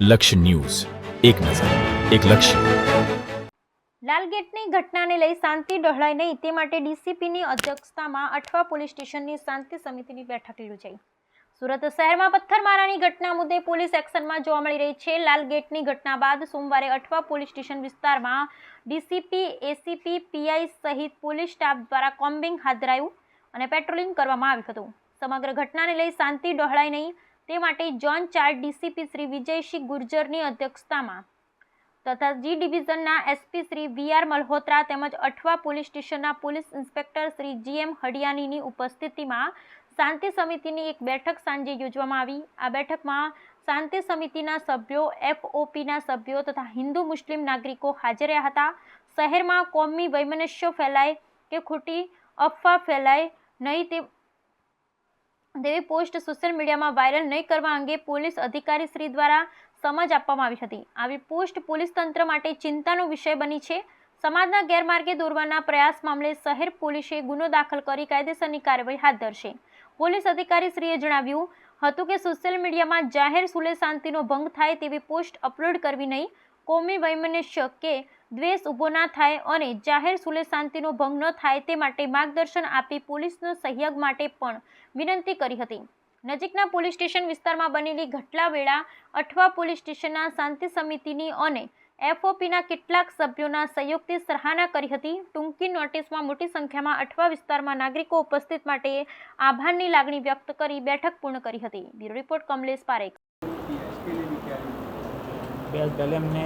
લક્ષ્ય ન્યૂઝ. એક નજર, એક લક્ષ્ય. લાલગેટની ઘટનાને લઈ શાંતિ ડહોળાય નહીં તે માટે ડીસીપીની અધ્યક્ષતામાં અઠવા પોલીસ સ્ટેશનની શાંતિ સમિતિની બેઠક યોજાઈ. સુરત શહેરમાં પથ્થરમારાની ઘટના મુદ્દે પોલીસ એક્શનમાં જોવા મળી રહી છે. લાલગેટની ઘટના બાદ સોમવારે અઠવા પોલીસ સ્ટેશન વિસ્તારમાં ડીસીપી, એસીપી, પીઆઈ સહિત પોલીસ સ્ટાફ દ્વારા કોમ્બિંગ હાથ ધરાયું અને પેટ્રોલિંગ કરવામાં આવ્યું હતું. સમગ્ર ઘટનાને લઈ શાંતિ ડહોળાય નહીં તે માટે જોન ચાર ડીસીપી શ્રી વિજયસિંહ ગુર્જરની અધ્યક્ષતામાં તથા G ડિવિઝનના SP Shri V R Malhotra તેમજ અઠવા પોલીસ સ્ટેશનના police inspector Shri G M હડિયાનીની ઉપસ્થિતિમાં શાંતિ સમિતિની એક બેઠક સાંજે યોજવામાં આવી. આ બેઠકમાં શાંતિ સમિતિના સભ્યો, એફઓપીના સભ્યો તથા હિન્દુ મુસ્લિમ નાગરિકો હાજર રહ્યા હતા. શહેરમાં કોમી વૈમનસ્ય ફેલાય કે ખોટી અફવા ફેલાય નહીં તે તેવી પોસ્ટ સોશિયલ મીડિયામાં વાયરલ નહીં કરવા અંગે પોલીસ અધિકારી શ્રી દ્વારા સમજ આપવામાં આવી હતી. આવી પોસ્ટ પોલીસ તંત્ર માટે ચિંતાનો વિષય બની છે. સમાજના ગેરમાર્ગે દોરવાના પ્રયાસ મામલે શહેર પોલીસે ગુનો દાખલ કરી કાયદેસરની કાર્યવાહી હાથ ધરશે. પોલીસ અધિકારી શ્રીએ જણાવ્યું હતું કે સોશિયલ મીડિયામાં જાહેર સુલે શાંતિનો ભંગ થાય તેવી પોસ્ટ અપલોડ કરવી નહીં કોમી વૈમનસ્ય કે દ્વેષ ઊભો ના થાય અને જાહેર સુલે શાંતિનો ભંગ ન થાય તે માટે માર્ગદર્શન આપી પોલીસનો સહયોગ માટે પણ વિનંતી કરી હતી. નજીકના પોલીસ સ્ટેશન વિસ્તારમાં બનેલી ઘટલા વેળા અઠવા પોલીસ સ્ટેશનના શાંતિ સમિતિની અને એફઓપીના કેટલાક સભ્યોના સહયોગથી સરાહના કરી હતી. ટૂંકી નોટિસમાં મોટી સંખ્યામાં અઠવા વિસ્તારમાં નાગરિકો ઉપસ્થિત માટે આભારની લાગણી વ્યક્ત કરી બેઠક પૂર્ણ કરી હતી. Bureau report Kamlesh Parekh. पहले हमने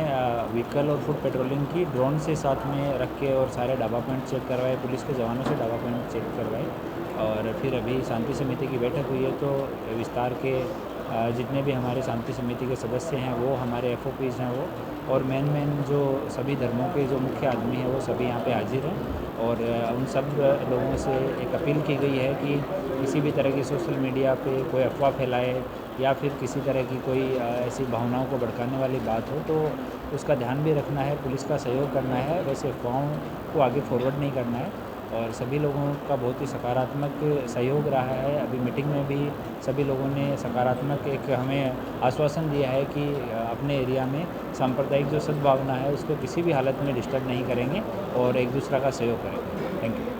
व्हीकल और फुट पेट्रोलिंग की ड्रोन से साथ में रख के और सारे डाबा पॉइंट चेक करवाए पुलिस के जवानों से डाबा पॉइंट चेक करवाए। और फिर अभी शांति समिति की बैठक हुई है तो विस्तार के जितने भी हमारे शांति समिति के सदस्य हैं, वो हमारे एफ़ हैं वो। और मेन मेन जो सभी धर्मों के जो मुख्य आदमी हैं, वो सभी यहाँ पे हाजिर हैं। और उन सब लोगों से एक अपील की गई है कि किसी भी तरह की सोशल मीडिया पे कोई अफवाह फैलाए या फिर किसी तरह की कोई ऐसी भावनाओं को भड़काने वाली बात हो तो उसका ध्यान भी रखना है, पुलिस का सहयोग करना है, वैसे अफवाहों को आगे फॉरवर्ड नहीं करना है और सभी लोगों का बहुत ही सकारात्मक सहयोग रहा है। अभी मीटिंग में भी सभी लोगों ने सकारात्मक एक हमें आश्वासन दिया है कि अपने एरिया में सांप्रदायिक जो सद्भावना है, उसको किसी भी हालत में डिस्टर्ब नहीं करेंगे और एक दूसरा का सहयोग करेंगे। Thank you